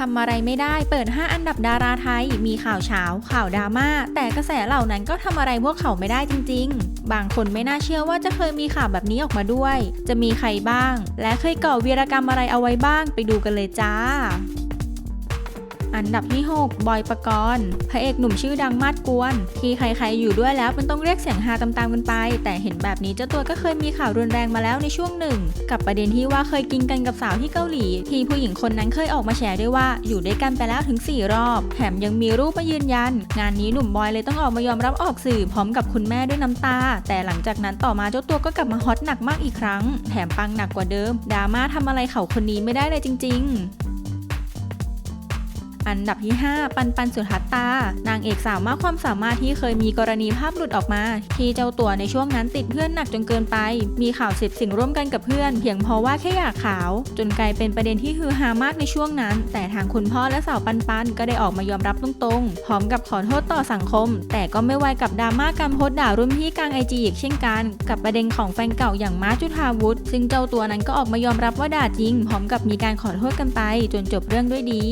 ทำอะไรไม่ได้ เปิด 5 อันดับดาราไทย มีข่าวเช้า ข่าวดราม่า แต่กระแสเหล่านั้นก็ทำอะไรพวกเขาไม่ได้จริง ๆ บางคนไม่น่าเชื่อว่าจะเคยมีข่าวแบบนี้ออกมาด้วย จะมีใครบ้าง และเคยก่อวีรกรรมอะไรเอาไว้บ้าง ไปดูกันเลยจ้า อันดับที่ 6 บอยปกรณ์พระเอกหนุ่มชื่อดังมาดกวน ที่ใครๆอยู่ด้วยแล้วมันต้องเรียกเสียงฮาตามๆกันไป แต่เห็นแบบนี้เจ้าตัวก็เคยมีข่าวรุนแรงมาแล้วในช่วงหนึ่ง กับประเด็นที่ว่าเคยกินกันกับสาวที่เกาหลี ที่ผู้หญิงคนนั้นเคยออกมาแชร์ด้วยว่าอยู่ด้วยกันไปแล้วถึง 4 รอบ แถมยังมีรูปมายืนยัน งานนี้หนุ่มบอยเลยต้องออกมายอมรับออกสื่อพร้อมกับคุณแม่ด้วยน้ำตา แต่หลังจากนั้นต่อมาเจ้าตัวก็กลับมาฮอตหนักมากอีกครั้ง แถมปังหนักกว่าเดิมดราม่าทำอะไรเขาคนนี้ไม่ได้เลยจริง ๆ อันดับที่ 5 ปันปันสุทัตตา นางเอกสาวมากความสามารถที่เคยมีกรณีภาพหลุดออกมา ที่เจ้าตัวในช่วงนั้นติดเพื่อนหนักจนเกินไป มีข่าวเสิบสิ่งร่วมกันกับเพื่อน เพียงเพราะว่าแค่อยากขาว จนกลายเป็นประเด็นที่ฮือฮามากในช่วงนั้น แต่ทางคุณพ่อและสาวปันปันก็ได้ออกมายอมรับตรงๆ พร้อมกับขอโทษต่อสังคม แต่ก็ไม่ไวกับดราม่าการโพสต์ด่ารุ่นพี่กลางไอจีอีกเช่นกัน กับประเด็นของแฟนเก่าอย่างมาร์จุธาวุฒิซึ่งเจ้าตัวนั้นก็ออกมายอมรับว่าด่าจริง พร้อมกับมีการขอโทษกันไป จนจบเรื่องด้วยดี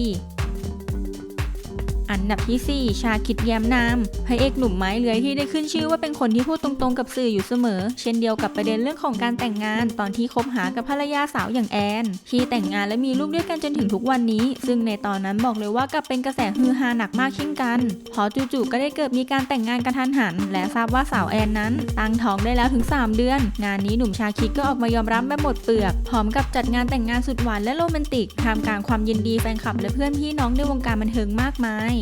อันดับที่ 4 ชาคิดแย้มนามพระเอกหนุ่มไม้เลื้อยที่ได้ขึ้นชื่อว่าเป็นคนที่พูดตรงๆกับสื่ออยู่เสมอ เช่นเดียวกับประเด็นเรื่องของการแต่งงาน ตอนที่คบหากับภรรยาสาวอย่างแอนที่แต่งงานและมีลูกด้วยกันจนถึงทุกวันนี้ ซึ่งในตอนนั้นบอกเลยว่ากลับเป็นกระแสฮือฮาหนักมากเช่นกันพอจู่ๆก็ได้เกิดมีการแต่งงานกระทันหัน และทราบว่าสาวแอนนั้น ตั้งท้องได้แล้วถึง 3 เดือน งานนี้หนุ่มชาคิดก็ออกมายอมรับแบบหมดเปลือกพร้อมกับจัดงานแต่งงานสุดหวานและโรแมนติกท่ามกลางความยินดีแฟนคลับและเพื่อนพี่น้องในวงการบันเทิงมากมาย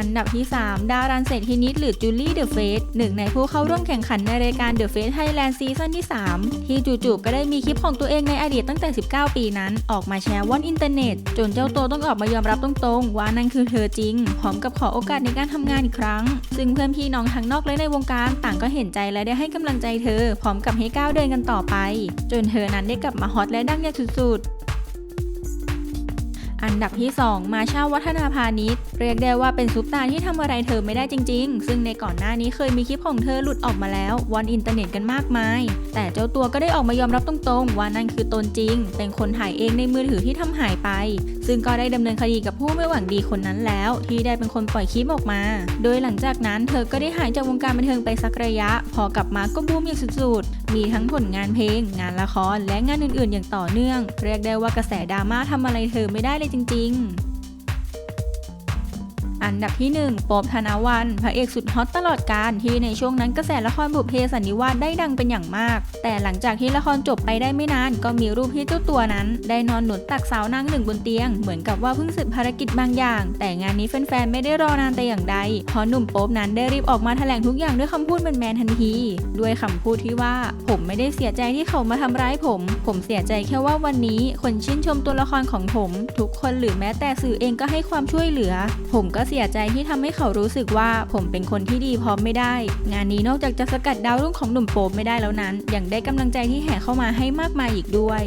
อันดับที่ 3 ดารันเศรษฐินิดหรือจูลี่เดอะเฟสหนึ่งในผู้เข้าร่วมแข่งขันในรายการ The Face Thailand ซีซั่นที่ 3 ที่จู่ๆก็ได้มีคลิปของตัวเองในอดีตตั้งแต่ 19 ปีนั้น ออกมาแชร์ว่อนอินเทอร์เน็ต จนเจ้าตัวต้องออกมายอมรับตรงๆ ว่านั่นคือเธอจริง พร้อมกับขอโอกาสในการทำงานอีกครั้ง ซึ่งเพื่อนพี่น้องทั้งนอกและในวงการต่างก็เห็นใจและได้ให้กำลังใจเธอ พร้อมกับให้ก้าวเดินกันต่อไป จนเธอนั้นได้กลับมาฮอตและดังอย่างสุดๆ อันดับที่ 2 มาชาวัฒนาพาณิชย์ เรียกได้ว่าเป็นซุปตาที่ทำอะไรเธอไม่ได้จริง ๆ ซึ่งในก่อนหน้านี้เคยมีคลิปของเธอหลุดออกมาแล้ววันอินเทอร์เน็ตกันมากมาย แต่เจ้าตัวก็ได้ออกมายอมรับตรงๆ ว่านั่นคือตนจริง เป็นคนถ่ายเองในมือถือที่ทำหายไป ซึ่งก็ได้ดำเนินคดีกับผู้ไม่หวังดีคนนั้นแล้ว ที่ได้เป็นคนปล่อยคลิปออกมา โดยหลังจากนั้นเธอก็ได้หายจากวงการบันเทิงไปสักระยะ พอกลับมาก็บูมอย่างสุดๆ มีทั้งผลงานเพลง งานละคร และงานอื่นๆ อย่างต่อเนื่อง เรียกได้ว่ากระแสดราม่าทำอะไรเธอไม่ได้เลยจจริง ๆ อันดับที่ 1 โป๊บธนวัน พระเอกสุดฮอตตลอดการที่ในช่วงนั้นกระแสละครบุพเพสันนิวาสได้ดังเป็นอย่างมาก แต่หลังจากที่ละครจบไปได้ไม่นาน ก็มีรูปที่เจ้าตัวนั้น ได้นอนหนุนตักสาวนางหนึ่งบนเตียง เหมือนกับว่าเพิ่งเสร็จภารกิจบางอย่าง แต่งานนี้แฟนๆไม่ได้รอนานแต่อย่างใดเพราะหนุ่มโป๊บนั้นได้รีบออกมาแถลงทุกอย่างด้วยคำพูดแมนๆทันที ด้วยคำพูดที่ว่า ผมไม่ได้เสียใจที่เขามาทำร้ายผม ผมเสียใจแค่ว่าวันนี้คนชื่นชมตัวละครของผม ทุกคนหรือแม้แต่สื่อเองก็ให้ความช่วยเหลือ ผมก็เสียใจที่ทำให้เขารู้สึกว่าผมเป็นคนที่ดีพร้อมไม่ได้ งานนี้นอกจากจะสกัดดาวรุ่งของหนุ่มโป๊บไม่ได้แล้วนั้น ยังได้กำลังใจที่แห่เข้ามาให้มากมายอีกด้วย